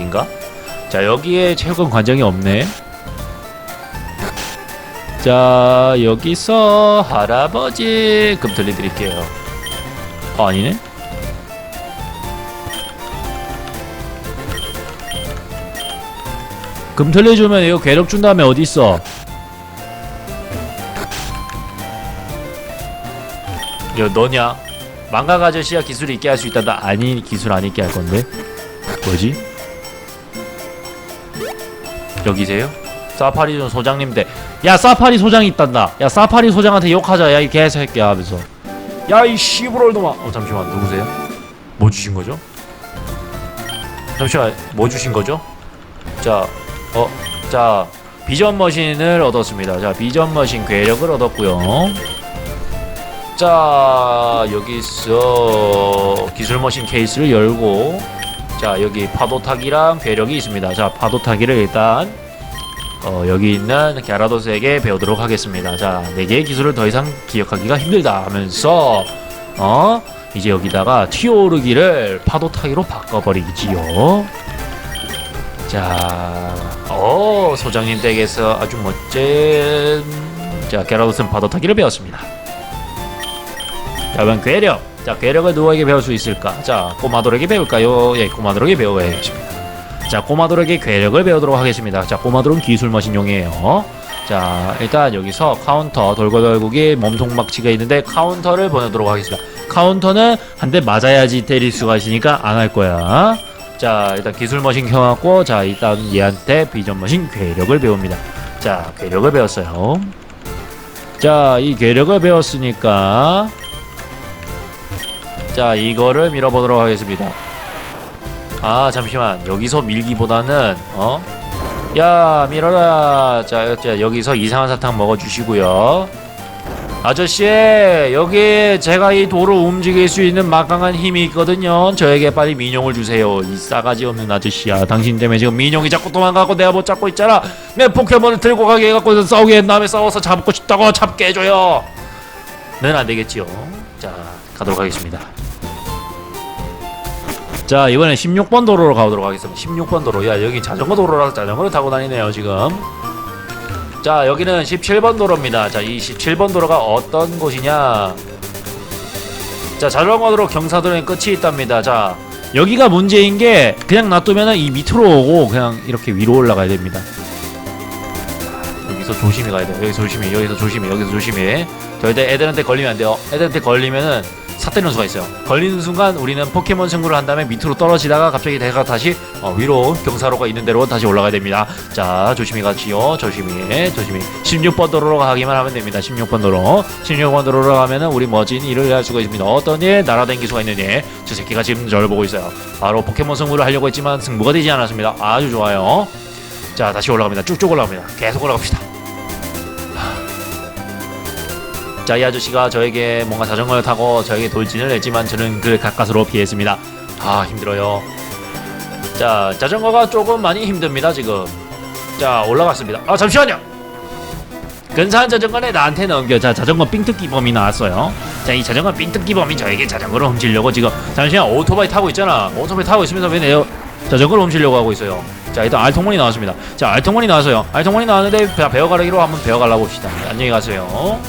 여긴가? 자 여기에 최근 관정이 없네. 자 여기서 할아버지 금 들려드릴게요. 어, 아니네. 금 들려주면 이거 괴력 준 다음에 어디 있어? 야 너냐? 망각 아저씨야 기술 있게 할 수 있다. 나 아니 기술 안 있게 할 건데. 뭐지 여기세요? 사파리 존 소장님 댁야 사파리 소장 있단다. 야 사파리 소장한테 욕하자. 야 이 개새끼야 하면서. 야 이 씨부롤 놈아. 어 잠시만. 누구세요? 뭐 주신 거죠? 잠시만. 뭐 주신 거죠? 자 어, 자, 비전 머신을 얻었습니다. 자, 비전 머신 괴력을 얻었고요. 자, 여기서 기술 머신 케이스를 열고 자, 여기 파도 타기랑 괴력이 있습니다. 자, 파도 타기를 일단 어, 여기 있는 갸라도스에게 배우도록 하겠습니다. 자, 네 개의 기술을 더 이상 기억하기가 힘들다 하면서 어, 이제 여기다가 튀어오르기를 파도 타기로 바꿔버리지요. 자, 어 소장님 댁에서 아주 멋진 자 게라도스는 파도 타기를 배웠습니다. 자, 그럼 괴력. 자, 괴력을 누구에게 배울 수 있을까? 자, 꼬마돌에게 배울까요? 예, 꼬마돌에게 배워야겠습니다. 자, 꼬마돌에게 괴력을 배우도록 하겠습니다. 자, 꼬마돌은 기술 머신용이에요. 자, 일단 여기서 카운터 돌고돌국이 몸통 막치가 있는데 카운터를 보내도록 하겠습니다. 카운터는 한 대 맞아야지 때릴 수가 있으니까 안 할 거야. 자, 일단 기술 머신 켜갖고 자, 일단 얘한테 비전 머신 괴력을 배웁니다. 자, 괴력을 배웠어요. 자, 이 괴력을 배웠으니까 자, 이거를 밀어보도록 하겠습니다. 아, 잠시만. 여기서 밀기보다는 어? 야, 밀어라. 자, 자 여기서 이상한 사탕 먹어주시고요. 아저씨, 여기 제가 이 돌을 움직일 수 있는 막강한 힘이 있거든요. 저에게 빨리 민용을 주세요. 이 싸가지 없는 아저씨야. 당신 때문에 지금 민용이 자꾸 도망가고 내가 못 잡고 있잖아. 내 포켓몬을 들고 가게 해갖고 싸우게 한 다음에 싸워서 잡고 싶다고 잡게 해줘요. 는 안 되겠지요. 자, 가도록 하겠습니다. 자, 이번엔 16번 도로로 가보도록 하겠습니다. 16번 도로. 야, 여기 자전거 도로라서 자전거를 타고 다니네요, 지금. 자 여기는 17번 도로입니다. 자 이 17번 도로가 어떤 곳이냐? 자 자전거 도로 경사도로의 끝이 있답니다. 자 여기가 문제인 게 그냥 놔두면은 이 밑으로 오고 그냥 이렇게 위로 올라가야 됩니다. 여기서 조심히 가야 돼요. 여기서 조심히 여기서 조심히 여기서 조심히. 절대 애들한테 걸리면 안 돼요. 애들한테 걸리면은 사태는 수가 있어요. 걸리는 순간 우리는 포켓몬 승부를 한 다음에 밑으로 떨어지다가 갑자기 내가 다시 어, 위로 경사로가 있는 대로 다시 올라가야 됩니다. 자 조심히 가지요 조심히 조심히. 16번 도로로 가기만 하면 됩니다. 16번 도로. 16번 도로로 가면은 우리 멋진 일을 할 수가 있습니다. 어떤 일? 날아다닐 수가 있느니 저 새끼가 지금 저를 보고 있어요. 바로 포켓몬 승부를 하려고 했지만 승부가 되지 않았습니다. 아주 좋아요. 자 다시 올라갑니다. 쭉쭉 올라갑니다. 계속 올라갑시다 자, 이 아저씨가 저에게 뭔가 자전거를 타고 저에게 돌진을 했지만 저는 그 가까스로 피했습니다. 아, 힘들어요. 자, 자전거가 조금 많이 힘듭니다, 지금. 자, 올라갔습니다. 아, 잠시만요! 근사한 자전거는 나한테 넘겨. 자, 자전거 삥뜯기 범이 나왔어요. 자, 이 자전거 삥뜯기 범이 저에게 자전거를 훔치려고 지금. 잠시만, 오토바이 타고 있잖아. 오토바이 타고 있으면서 왜내 자전거를 훔치려고 하고 있어요. 자, 일단 알통문이 나왔습니다. 자, 알통문이 나왔어요. 알통문이 나왔는데 배- 배워가기로 한번 배워갈라 봅시다. 안녕히 가세요.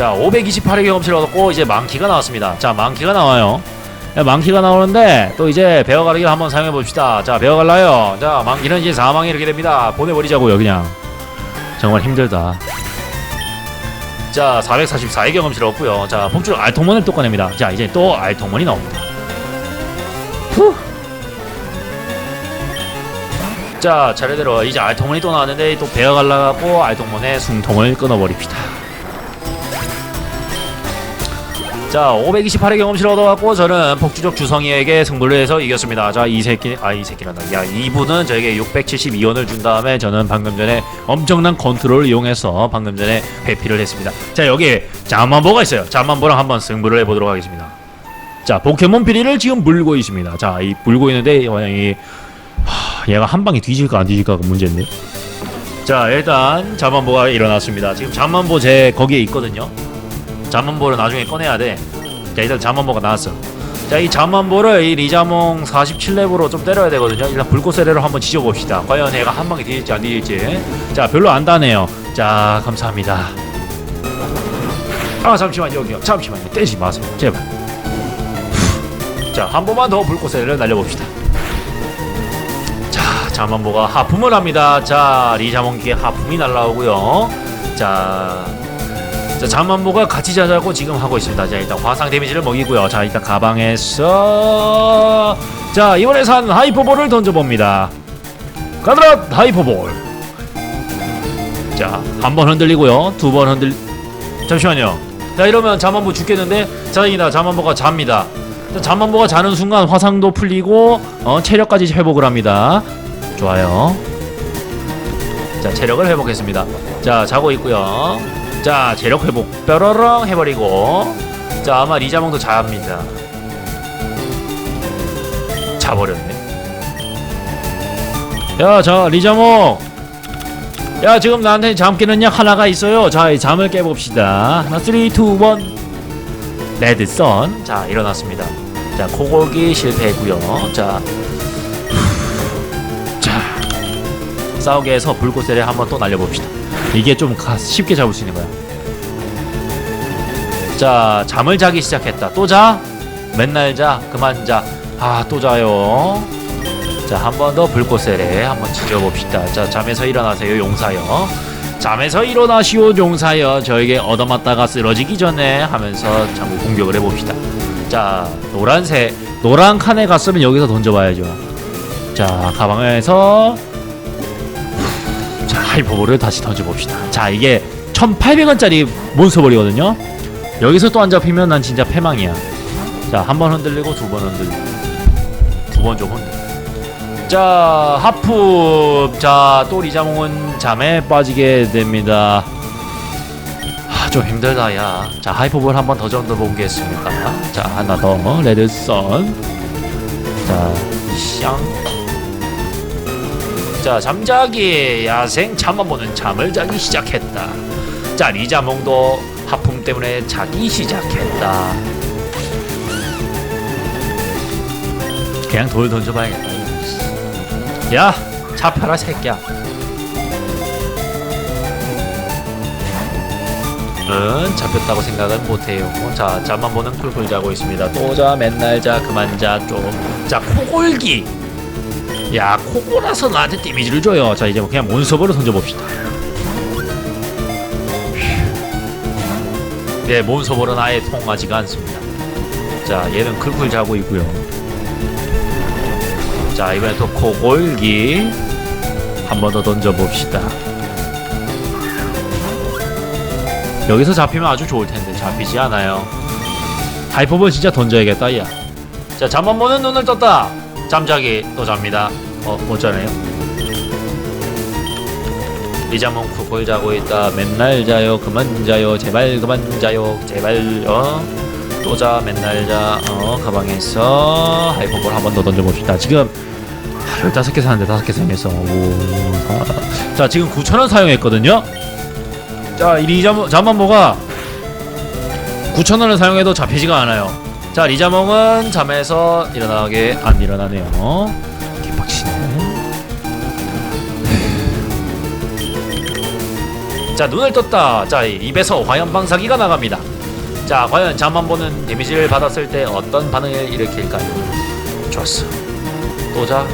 자, 528의 경험치를 얻었고 이제 만키가 나왔습니다. 자, 만키가 나와요. 야, 만키가 나오는데 또 이제 베어가르기를 한번 사용해 봅시다. 자, 베어갈라요. 자, 만키는 이제 사망이 이렇게 됩니다. 보내버리자고요, 그냥. 정말 힘들다. 자, 444의 경험치를 얻고요. 자, 폭주 알통문을 또 꺼냅니다. 자, 이제 또 알통문이 나옵니다. 후. 자, 차례대로 이제 알통문이 또 나왔는데 또 베어갈라고 알통문의 숨통을 끊어버립시다. 자, 528의 경험치를 얻어갖고 저는 폭주적 주성이에게 승부를 해서 이겼습니다. 자, 이 새끼, 아, 이 새끼란다. 야, 이분은 저에게 672원을 준 다음에 저는 방금 전에 엄청난 컨트롤을 이용해서 방금 전에 회피를 했습니다. 자, 여기 자만보가 있어요. 자만보랑 한번 승부를 해보도록 하겠습니다. 자, 포켓몬 피리를 지금 물고 있습니다. 자, 이 물고 있는데, 이, 하, 얘가 한 방에 뒤질까 안 뒤질까가 문제인데. 자, 일단 자만보가 일어났습니다. 지금 자만보 제 거기에 있거든요. 잠만보를 나중에 꺼내야 돼. 자 일단 잠만보가 나왔어. 자, 이 잠만보를 이 리자몽 47렙으로 좀 때려야 되거든요. 일단 불꽃 세례로 한번 지져봅시다. 과연 얘가 한 방에 뒤질지 안 뒤질지. 자, 별로 안 다네요. 자, 감사합니다. 아, 잠시만 여기요. 잠시만요. 떼지 마세요. 제발. 자, 한 번만 더 불꽃 세례를 날려봅시다. 자, 잠만보가 하품을 합니다. 자, 리자몽기에 하품이 날라오고요. 자, 자, 잠만보가 같이 자자고 지금 하고 있습니다. 자, 일단 화상 데미지를 먹이고요. 자, 일단 가방에서 자, 이번에 산 하이퍼볼을 던져봅니다. 가드라 하이퍼볼. 자, 한 번 흔들리고요. 두 번 흔들. 잠시만요. 자, 이러면 잠만보 죽겠는데 자이다 잠만보가 잡니다. 자, 잠만보가 자는 순간 화상도 풀리고 어, 체력까지 회복을 합니다. 좋아요. 자, 체력을 회복했습니다. 자, 자고 있고요. 자, 체력 회복 뾰로롱 해버리고 자, 아마 리자몽도 잡니다. 자버렸네. 야, 자, 리자몽. 야, 지금 나한테 잠 깨는 약 하나가 있어요. 자, 이 잠을 깨봅시다. 하나, 3, 2, 1. 레드선. 자, 일어났습니다. 자, 코골기 실패했고요. 자, 자, 싸우게 해서 불꽃세례 한번 또 날려봅시다. 이게 좀 가- 쉽게 잡을 수 있는 거야. 자, 잠을 자기 시작했다. 또 자? 맨날 자. 그만 자. 아, 또 자요. 자, 한 번 더 불꽃세례 한번 지져봅시다. 자, 잠에서 일어나세요, 용사여. 잠에서 일어나시오, 용사여. 저에게 얻어맞다가 쓰러지기 전에 하면서 자꾸 공격을 해봅시다. 자, 노란색, 노란 칸에 갔으면 여기서 던져봐야죠. 자, 가방에서 자, 하이퍼볼을 다시 던져봅시다. 자, 이게 1,800원짜리 몬스터볼이거든요. 여기서 또 안 잡히면 난 진짜 패망이야. 자, 한 번 흔들리고 두 번 흔들리고 두 번 좀 흔들. 자, 하프. 자, 또 리자몽은 잠에 빠지게 됩니다. 아, 좀 힘들다, 야. 자, 하이퍼볼 한 번더 정도 보겠습니다. 자, 하나 더. 레드선. 자, 샹. 자 잠자기 야생 잠만 보는 잠을 자기 시작했다. 자 리자몽도 하품 때문에 자기 시작했다. 그냥 돌 던져봐야겠다. 야 잡혀라 새끼야. 은 잡혔다고 생각은 못해요. 자 잠만 보는 쿨쿨 자고 있습니다. 또 자 맨날 자 그만 자 좀. 자 코골기. 야 코골아서 나한테 데미지를 줘요. 자 이제 뭐 그냥 몬스터볼을 던져봅시다. 네 몬스터볼은 아예 통하지가 않습니다. 자 얘는 클클 자고 있고요. 자 이번에 또 코골기 한 번 더 던져봅시다. 여기서 잡히면 아주 좋을 텐데 잡히지 않아요. 하이퍼볼 진짜 던져야겠다 야자 잠만 보는 눈을 떴다 잠자기 또 잡니다. 어, 못 자네요. 리자몽 쿡을 자고 있다. 맨날 자요. 그만 자요. 제발 그만 자요. 제발 어. 또 자. 맨날 자. 어, 가방에서 하이퍼볼 한 번 더 던져봅시다. 지금 15개 사는데 5개 사용해서 5, 4. 자, 지금 9,000원 사용했거든요. 자, 이 리자몽 잠만보가 9,000원을 사용해도 잡히지가 않아요. 자 리자몽은 잠에서 일어나게 안 일어나네요. 개빡치네. 자 눈을 떴다. 자 입에서 화염 방사기가 나갑니다. 자 과연 잠만 보는 데미지를 받았을 때 어떤 반응을 일으킬까요? 좋았어. 또자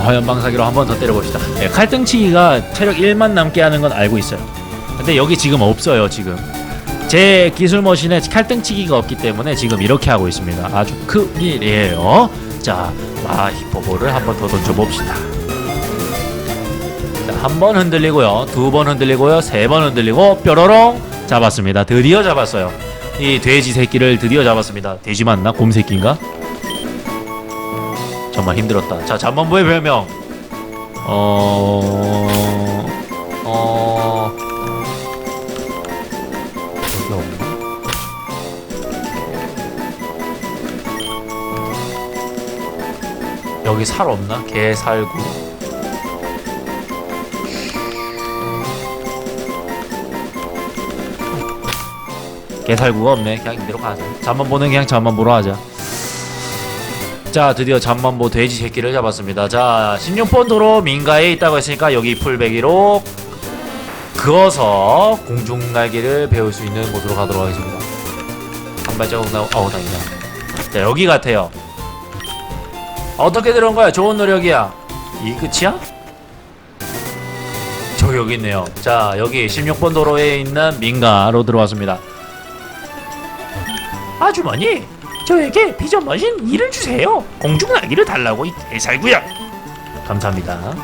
화염 방사기로 한 번 더 때려봅시다. 네, 칼등치기가 체력 1만 남게 하는 건 알고 있어요. 근데 여기 지금 없어요 지금. 제 기술 머신에 칼등치기가 없기 때문에 지금 이렇게 하고 있습니다. 아주 큰일이에요. 자 마히퍼볼을 한 번 더 던져봅시다. 한번 흔들리고요 두 번 흔들리고요 세 번 흔들리고 뾰로롱! 잡았습니다. 드디어 잡았어요. 이 돼지 새끼를 드디어 잡았습니다. 돼지 맞나? 곰 새끼인가? 정말 힘들었다. 자, 잠만부의 별명. 어, 어, 여기 없나? 여기 살 없나? 개 살구. 개 살구가 없네. 그냥 이대로 가자. 잠만 보는 그냥 잠만 보러 가자. 자 드디어 잠만보 돼지 새끼를 잡았습니다. 자 16번 도로 민가에 있다고 했으니까 여기 풀베기로 그어서 공중 날개를 배울 수 있는 곳으로 가도록 하겠습니다. 한 발자국 나오. 어우 다행이다. 자 여기 같아요. 어떻게 들은 거야? 좋은 노력이야. 이 끝이야? 저 여기 있네요. 자 여기 16번 도로에 있는 민가로 들어왔습니다. 아주머니, 저에게 비전 머신 일을 주세요. 공중 날개를 달라고 이 개살구야. 감사합니다.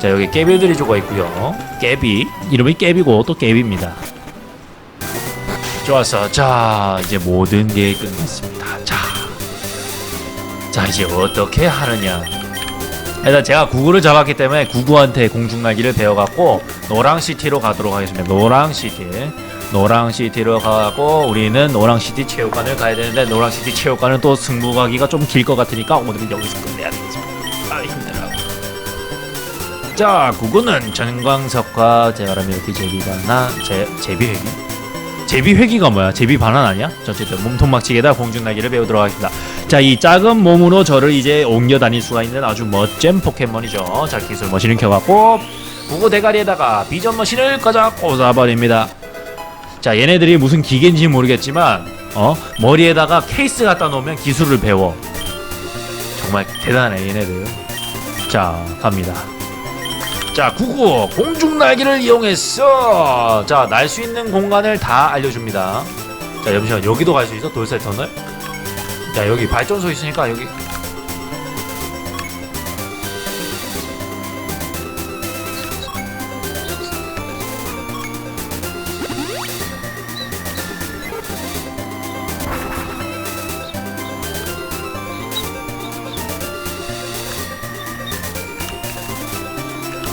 자 여기 깨비들이 죽어 있고요. 깨비 이름이 깨비고 또 깨비입니다. 좋았어. 자 이제 모든 게 끝났습니다. 자, 자 이제 어떻게 하느냐. 일단 제가 구구를 잡았기 때문에 구구한테 공중 날기를 배워갖고 노랑 시티로 가도록 하겠습니다. 노랑 시티. 노랑시티로 가고 우리는 노랑시티 체육관을 가야 되는데 노랑시티 체육관은 또 승부 가기가 좀 길 것 같으니까 오늘은 여기서 끝내야 되겠습니다. 아 힘들어. 자, 구구는 전광석과 제가라미르티 제비바나 제 제비회기 제비회기가 뭐야? 제비 반환 아니야? 자, 어쨌든 몸통 막치게다 공중날개를 배우도록 하겠습니다. 자, 이 작은 몸으로 저를 이제 옮겨 다닐 수가 있는 아주 멋진 포켓몬이죠. 자, 기술 머신을 켜갖고 구구 대가리에다가 비전 머신을 가자 꽂아버립니다. 자, 얘네들이 무슨 기계인지 모르겠지만 어 머리에다가 케이스 갖다 놓으면 기술을 배워. 정말 대단해 얘네들. 자, 갑니다. 자, 구구 공중 날개를 이용했어. 자, 날 수 있는 공간을 다 알려줍니다. 자, 잠시만 여기도 갈 수 있어? 돌쇠 터널? 자, 여기 발전소 있으니까 여기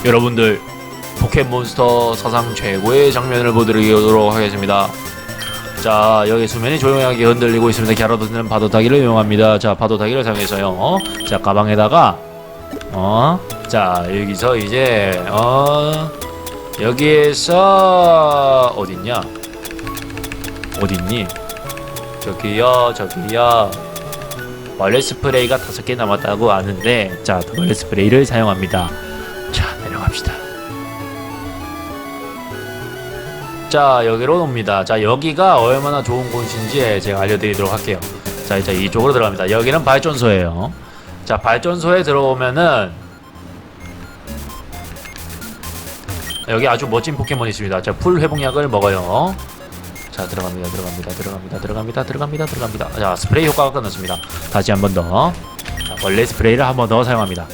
여러분들 포켓몬스터 사상 최고의 장면을 보여드리도록 하겠습니다. 자 여기 수면이 조용하게 흔들리고 있습니다. 갸라도는 파도 타기를 이용합니다. 자 파도 타기를 사용해서요. 어? 자 가방에다가 어? 자 여기서 이제 어? 여기에서 어딨냐? 어딨니? 저기요 저기요 벌레 스프레이가 다섯 개 남았다고 아는데 자 벌레 스프레이를 사용합니다. 자 여기로 옵니다. 자 여기가 얼마나 좋은 곳인지 제가 알려드리도록 할게요. 자 이제 이쪽으로 들어갑니다. 여기는 발전소예요. 자 발전소에 들어오면은 여기 아주 멋진 포켓몬이 있습니다. 자 풀 회복약을 먹어요. 자 들어갑니다 들어갑니다 들어갑니다 들어갑니다 들어갑니다 들어갑니다 자 스프레이 효과가 끝났습니다 다시 한 번더 원래 스프레이를 한 번 더 사용합니다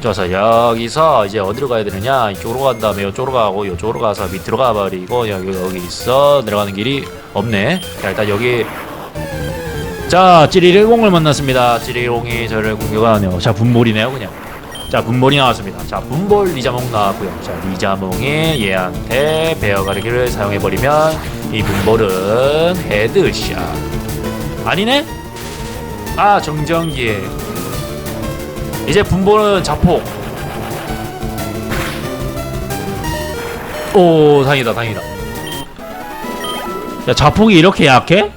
좋아서 여기서 이제 어디로 가야 되느냐? 이쪽으로 간 다음에 이쪽으로 가고 이쪽으로 가서 밑으로 가버리고 여기 여기 있어. 내려가는 길이 없네. 자 일단 여기. 자 찌리리공을 만났습니다. 찌리리공이 저를 공격하네요. 자 분볼이네요 그냥. 자 분볼이 나왔습니다. 자 분볼 리자몽 나왔고요. 자 리자몽이 얘한테 베어가르기를 사용해버리면 이 분볼은 헤드샷. 아니네? 아 정전기에 이제 분볼은 자폭 오 다행이다 다행이다 야 자폭이 이렇게 약해?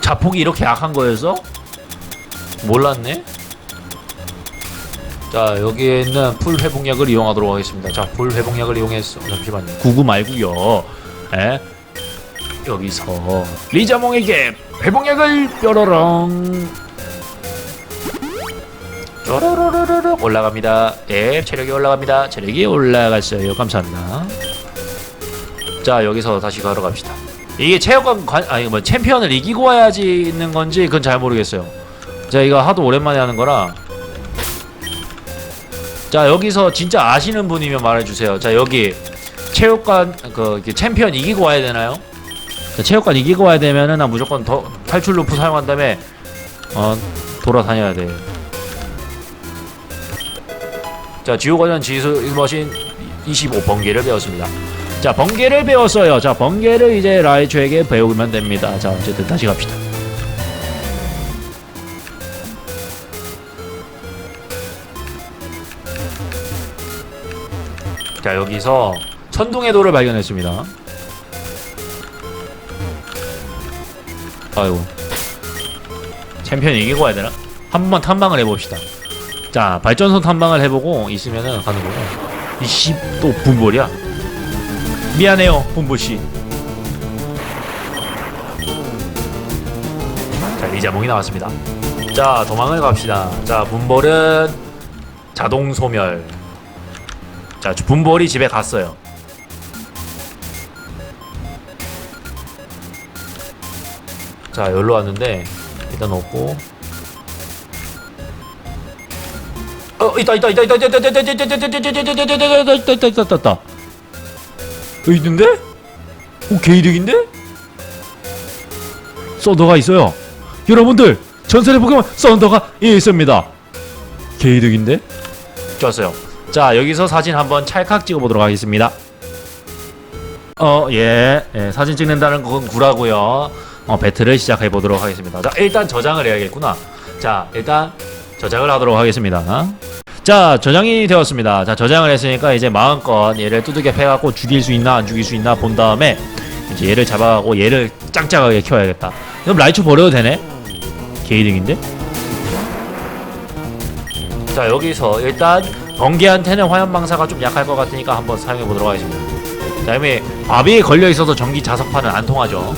자폭이 이렇게 약한 거였어? 몰랐네. 자 여기에 있는 풀 회복약을 이용하도록 하겠습니다. 자풀 회복약을 이용해서 잠시만요. 구구 말고요. 에 여기서 리자몽에게 회복약을 뾰로롱 쪼로로로로 올라갑니다. 예, 체력이 올라갑니다. 체력이 올라갔어요. 감사합니다. 자 여기서 다시 가러 갑시다. 이게 체육관 관 아니 뭐 챔피언을 이기고 와야지 있는 건지 그건 잘 모르겠어요. 제가 이거 하도 오랜만에 하는 거라. 자 여기서 진짜 아시는 분이면 말해주세요. 자 여기 체육관 그 챔피언 이기고 와야 되나요? 자, 체육관 이기고 와야 되면은 나 무조건 더 탈출 루프 사용한 다음에 어 돌아다녀야 돼. 자 지옥과전 지수 머신 25 번개를 배웠습니다. 자 번개를 배웠어요. 자 번개를 이제 라이초에게 배우면 됩니다. 자 어쨌든 다시 갑시다. 자 여기서 천둥의 돌을 발견했습니다. 아이고 챔피언 이기고 와야 되나? 한 번만 탐방을 해봅시다. 자 발전소 탐방을 해보고 있으면은 가는 거고. 이씨 또 분볼이야. 미안해요 분볼 씨. 자 리자몽이 나왔습니다. 자 도망을 갑시다. 자 분볼은 자동 소멸. 자 분볼이 집에 갔어요. 자 여기로 왔는데 일단 없고 어 있다 있다 있다 있다 있다 있다 있다 있다 있다 있다 있다 있다 있다 있다 있다 여기 있는데? 오 개이득인데? 썬더가 있어요 여러분들 전설의 포켓몬 썬더가 있습니다 개이득인데? 좋았어요 자 여기서 사진 한번 찰칵 찍어보도록 하겠습니다 어, 예, 예, 사진 찍는다는 건 구라고요. 어, 배틀을 시작해 보도록 하겠습니다. 자, 일단 저장을 해야겠구나. 자, 일단 저장을 하도록 하겠습니다. 자, 저장이 되었습니다. 자, 저장을 했으니까 이제 마음껏 얘를 두들겨 패갖고 죽일 수 있나 안 죽일 수 있나 본 다음에 이제 얘를 잡아가고 얘를 짱짱하게 키워야겠다. 그럼 라이츠 버려도 되네? 개이득인데? 자, 여기서 일단 번개한테는 화염방사가 좀 약할 것 같으니까 한번 사용해 보도록 하겠습니다. 그다음에 바비에 걸려 있어서 전기 자석판은 안 통하죠.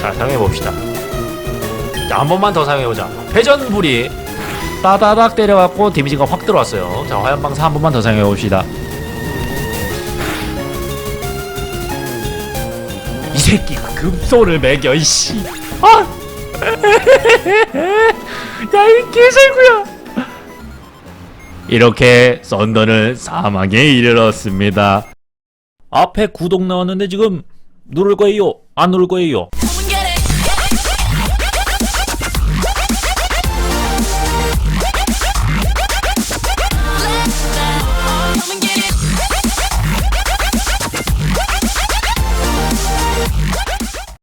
자 사용해 봅시다. 자 한 번만 더 사용해 보자. 회전불이 따다닥 때려갖고 데미지가 확 들어왔어요. 자 화염방사 한 번만 더 사용해 봅시다. 이 새끼가 급소를 매겨 이씨. 아! 야이 개새구야. 이렇게 썬더는 사망에 이르렀습니다. 앞에 구독 나왔는데 지금 누를 거예요? 안 누를 거예요?